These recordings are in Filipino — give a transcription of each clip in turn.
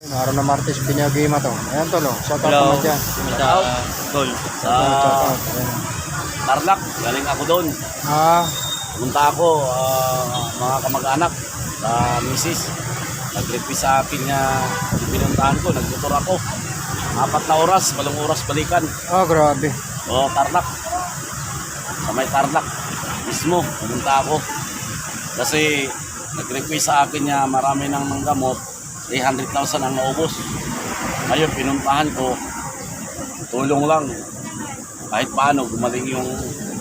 Araw na Martes, Binyagima to. Ayan tol, oh. Shout out Hello. naman dyan. Sa Tol. Sa Shout out. Ayan. Tarlac. Galing ako doon. Ah, Punta ako, ah, mga kamag-anak sa misis. Nag-request sa akin nga pinuntahan ko. Nagmotor ako. Apat na oras, walong oras balikan. ah, grabe. O, Tarlac. Sa may Tarlac. Mismo, pumunta ako. Kasi nag-request sa akin nga marami nang manggamot. 300,000 ang naubos. Ngayon, pinuntahan ko. Tulong lang. Kahit paano, gumaling yung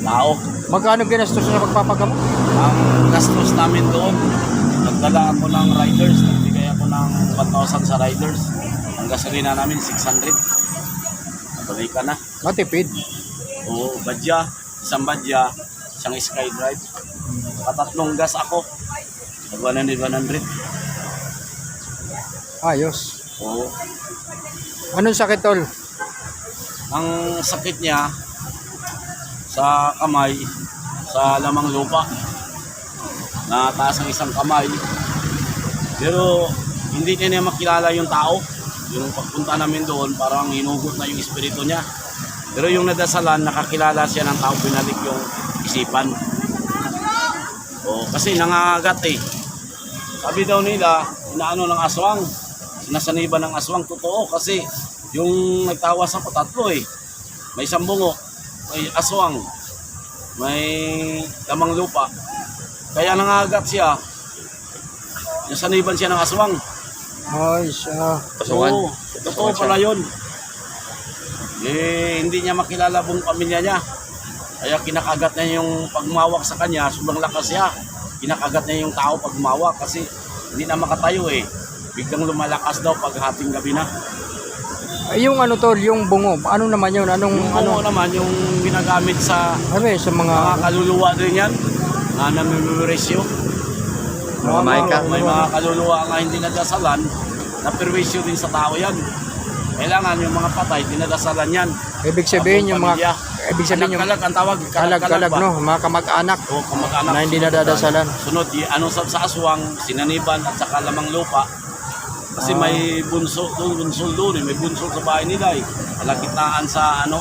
tao. Magkano ginastos na pagpapagamot? Ang gastos namin doon, nagdala ako ng riders. Nagbigay ako ng 1,000 sa riders. Ang gasolina namin, 600. Balikan na. Matipid. Oo, badya, isang badya, isang skydrive. Katatlong gas ako. Pag 100, 100. Ayos. Oo. Anong sakit tol? Ang sakit niya sa kamay, sa lamang lupa. Nataas ang isang kamay. Pero hindi niya niya makilala yung tao. Yung pagpunta namin doon, parang hinugot na yung espiritu niya. Pero yung nadasalan, nakakilala siya ng tao, binalik yung isipan. O, kasi nangangagat eh. Sabi daw nila, inaano ng aswang. Sinasaniban ng aswang. Totoo kasi yung nagtawa sa ko, tatlo eh. May isang bungo, may aswang, may lamang lupa. Kaya nangagat siya. Nasaniban siya ng aswang. Ay, siya. Oo, totoo pala yun. Eh, hindi niya makilala buong pamilya niya. Kaya kinakagat niya yung pagmawak sa kanya, sobrang lakas siya. Kinakagat niya yung tao pag umawak kasi hindi na makatayo eh. Biglang lumalakas daw pag hating gabi na. Ay, yung ano tol, yung bungo. Ano naman yun? Anong, Yung ano? ano naman, yung ginagamit sa Ano yun, sa mga... mga kaluluwa din yan na namimemorisyo. Mga maika. May mga kaluluwa nga hindi nadasalan na perwisyo din sa tao yan. Kailangan yung mga patay, dinadasalan yan. Ibig sabihin yung mga... Ibig sabihin yung kalag ang tawag. kalag-kalag, ba? no? Mga kamag-anak O kamag-anak. na hindi nadadasalan. Sunod, ano sa, sa aswang, sinaniban at saka lamang lupa. Kasi Ah. may bunso doon, bunso doon eh. May bunso sa bahay nila eh. Malakitaan sa ano,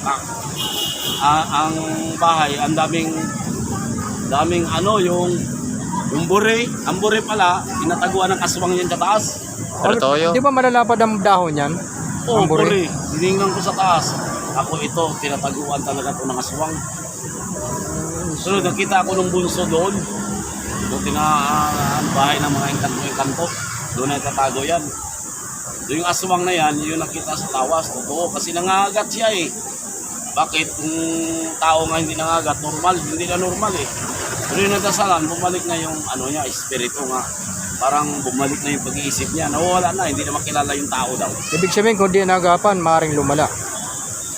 ah, ah, ang bahay, ang daming daming ano yung yung bure, ang bure pala, tinataguan ng aswang yan sa taas. Ano, Di ba malalapad ang dahon yan? Oo, Ang bure? Tinignan ko sa taas. Ako ito, tinataguan talaga ito ng aswang. So, nakita ako nung bunso doon. Doon tina, ah, ang bahay ng mga engkanto-engkanto. Doon ay tatago yan. Doon yung aswang na yan, yung nakita sa tawas. Totoo, kasi nangagat siya eh. Bakit? Kung tao nga hindi nangagat, normal. Hindi na normal eh. Pero yung nagdasalan, bumalik na yung ano niya, espiritu nga. Parang bumalik na yung pag-iisip niya. Nawawala na, hindi na makilala yung tao daw. Ibig sabihin kung di nagapan, maaaring lumala.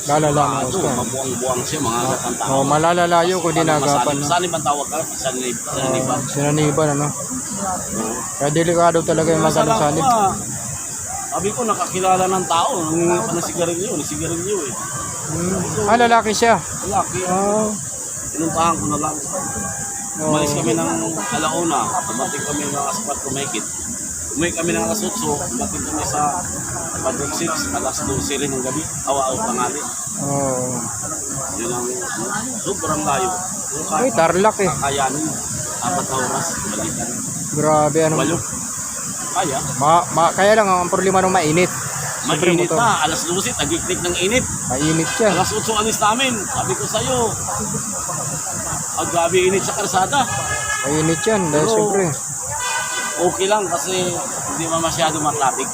Lalala Ito, gusto. mabuang-buang siya, mga gatang tao. Oh, malalalayo kung di Ano, nagapan. masanib- No? Sanib ang tawag ka? Sanib. Sanib ba? Sinaniban, ano? Oo. Kaya delikado talaga yung lang sanib. ko, ah. Sabi ko, nakakilala ng tao. Nangingi pa ng sigarilyo, ng sigarilyo eh. Hmm. Ah, lalaki siya. Laki. Oh. Pinuntahan ko na lang. Oh. Umalis kami ng alauna. Dumating kami ng aspat kumikit. Umuwi kami ng alas 8. Dumating kami sa Padrog 6. Alas 12 rin ng gabi. Awa-aw pangali. Oh. Yun ang ano, sobrang layo. Ay, kahit tarlak eh. kakayanin. Apat na oras. Balikan. Grabe, ano. Walo. Kaya. Ma, ma, kaya lang, ang problema nung mainit. Siyempre, Mainit motor. na. Alas 12, nagiklik ng init. Mainit siya. Alas 8 alis namin. Sabi ko sa'yo. Ang gabi init sa karsada. Mainit yan. Dahil Pero- siyempre. Okay lang kasi hindi man masyado matraffic.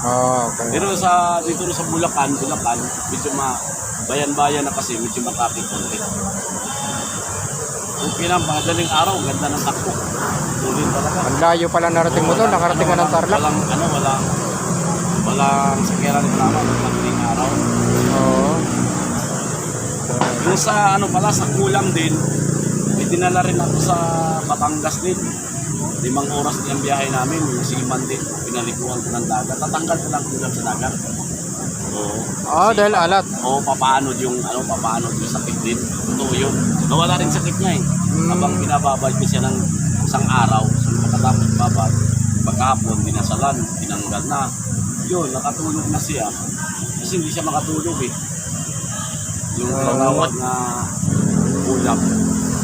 Ah, okay. Pero sa dito sa Bulacan, Bulacan, medyo ma bayan-bayan na kasi medyo matraffic konti. Okay lang, pangadaling araw, ganda ng takbo. Tuloy talaga. Ang layo pala narating mo to. Nakarating ka ng tarlak. Walang, ano, walang, walang sakyaran ng tama, madaling araw. Oo. Yung sa ano pala, sa kulang din, may dinala rin ako sa Batangas din. Limang oras din ang biyahe namin, yung siman din, pinalikuan ko ng dagat. Tatanggal ko lang kulang sa dagat. Oo. Ah, dahil alat. Oo, papaanod yung, ano, papaanod yung sakit din. Totoo yun. Nawala rin sakit niya eh. Hmm. Habang binababad ko siya ng isang araw, so pagkatapos babad, pagkahapon, binasalan, tinanggal na. Yun, nakatulog na siya. Kasi hindi siya makatulog eh. Yung Ah. tinawag na ulap.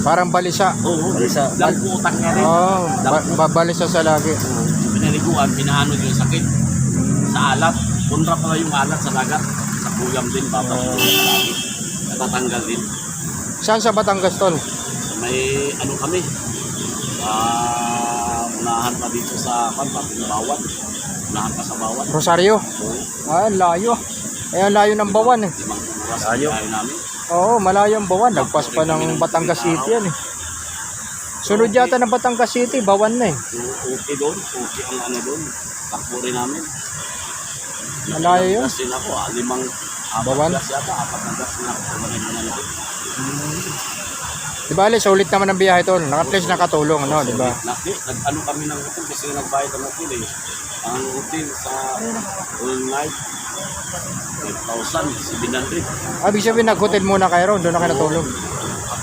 Parang balisa. Oo, Balisa. dahil po utak niya rin. Oo, ba- ba- balisa sa lagi. Pinaliguan, pinaano yung sakit sa alat. Kontra pala yung alat sa dagat. Sa kuyam din, babalik din sa lagi. Natatanggal din. Saan sa Batangas, tol? May ano kami, sa unahan pa dito sa Pampa, Bawat. Unahan pa sa Bawat. Rosario. Oo, Ah, layo. Ay, ang layo ng bawan eh. limang oras ang Layo. biyahe namin. Oo, malayo ang bawan. Lagpas pa ng Batangas City yan eh. Sunod yata ng Batangas City, bawan na eh. Okay doon, okay ang ano doon. Takbo rin namin. Malayo yun. Gas din ako, ah, limang Bawan? gas yata, apat na gas na ako. Kumarin mo na lang. Di ba, Ali, sulit naman ang biyahe, tol. At least nakatulong, ano, di ba? Na, di, nag, ano kami ng hotel kasi nagbayad ang hotel eh. Ang hotel sa all night, 5,700. Ah, Ibig sabihin, nag-hotel muna kayo ron. Doon na kayo natulog.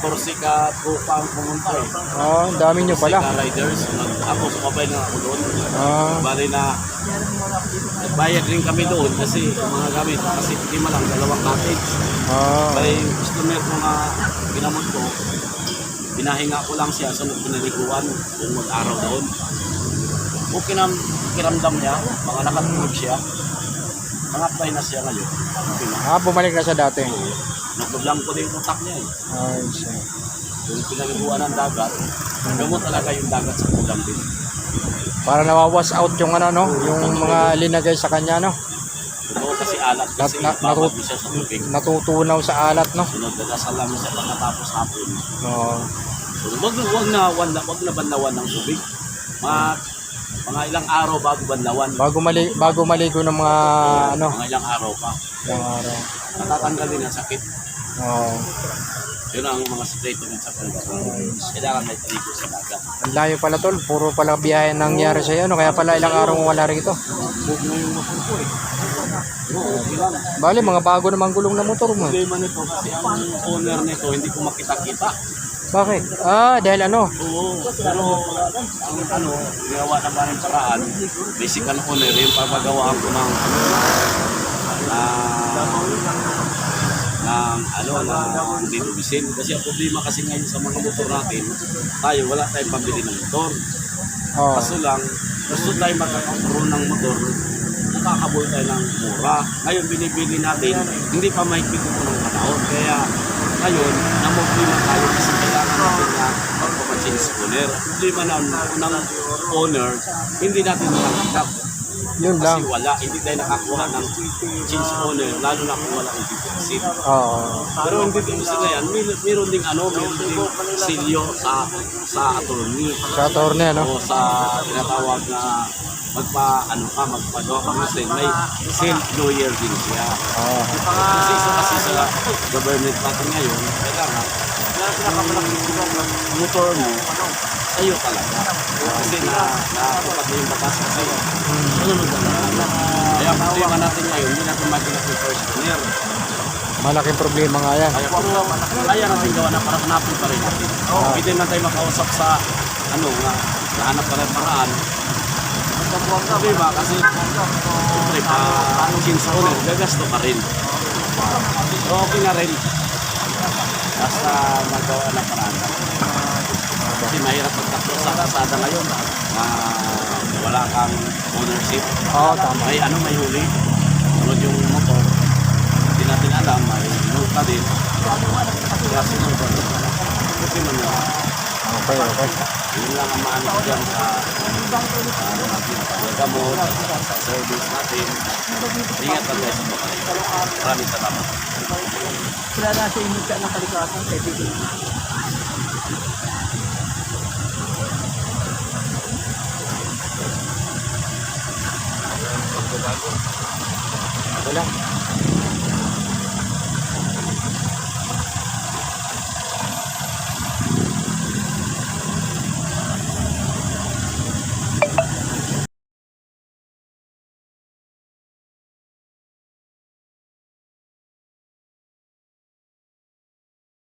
14 ka tropa ang pumunta eh. Oo, ang dami nyo pala. 14 ka riders. Ako sumabay na ako doon. Ah, Bali na nagbayad rin kami doon kasi mga gamit. Kasi lima lang, dalawang cottage. ah. Bali customer ko na ginamot ko, pinahinga ko lang siya sa pinaliguan kung mag-araw doon. Okay na kiramdam niya, mga nakatulog siya. Mga na siya ngayon. Okay na. Ah, bumalik na sa dati. Nagdublang ko din yung utak niya eh. Ay, siya. Yung pinaliguan ng dagat, gamot talaga yung dagat sa kulang din. Para nawawas out yung ano, no? Yung mga linagay sa kanya, no? Totoo kasi alat kasi nat- babad natut- siya sa tubig. Natutunaw sa alat, no? Sunod, nagdasal lang siya pagkatapos hapon. Oo. So, wag, wag na, wag na, wag na banlawan ng tubig. Mga, mga ilang araw bago banlawan. Bago, mali bago maligo ng mga, ano, Mga ilang araw pa. yung araw. Natatanggal din ang sakit. Oo. Yun ang mga statement sa kanila. Kailangan may trigo sa dagat. Ang layo pala, tol. Puro pala biyahe nangyari sa'yo, no? Kaya pala ilang araw mo wala rito. Huwag na yung motor ko eh. Lang. Bali, mga bago namang gulong na motor mo. Problema nito kasi ang owner nito hindi ko makita-kita. Bakit? Ah, dahil ano? Oo, pero ang ano, ginawa naman ng paraan, ang owner, yung papagawaan ko ng ano, na ng ano na dito bisin kasi ang problema kasi ngayon sa mga motor natin tayo wala tayong pambili ng motor Oo. kaso lang gusto tayo magkakaroon ng motor nakakabol tayo ng mura ngayon binibili natin hindi pa mahigpit ito ng panahon kaya ngayon namumplima tayo kasi magpapachange owner problema na ng owner hindi natin nakakap Yun kasi lang. wala hindi tayo nakakuha ng change owner lalo na kung wala ang deposit Oo. pero hindi din gusto na yan, meron, meron ding ano, meron ding silyo sa sa attorney Sa attorney, ano? o sa tinatawag na magpa ano ka magpagawa ka kasi may self lawyer din siya. Oo. Kasi isa kasi sa government natin ngayon, kailangan na pinakamalaki motor mo, sa'yo talaga. Kasi na nakapag yung batas kasi sunod na lang. Kaya ang problema natin ngayon, hindi natin maginap yung first owner. Malaking problema nga yan. Kaya pero kaya natin gawa na para hanapin pa rin natin. Pwede na tayo makausap sa ano nga, nahanap pa rin paraan. Diba? Kasi siyempre pa change owner, gagasto pa rin. So okay na rin. Basta magawa na paraan. Kasi mahirap magtakbo sa kasada ngayon na wala kang ownership. Oo, tama. May ano, may huli. Sunod yung motor. Hindi natin alam, may multa din. Kaya sunod ko. Kasi man na, Okay, okay. yun lang ang maano ko dyan sa ano natin, sa gamot, sa service natin. Ingat lang buhay. Maraming salamat. Wala na siya yung ng kalikasan. Pwede din. Wala.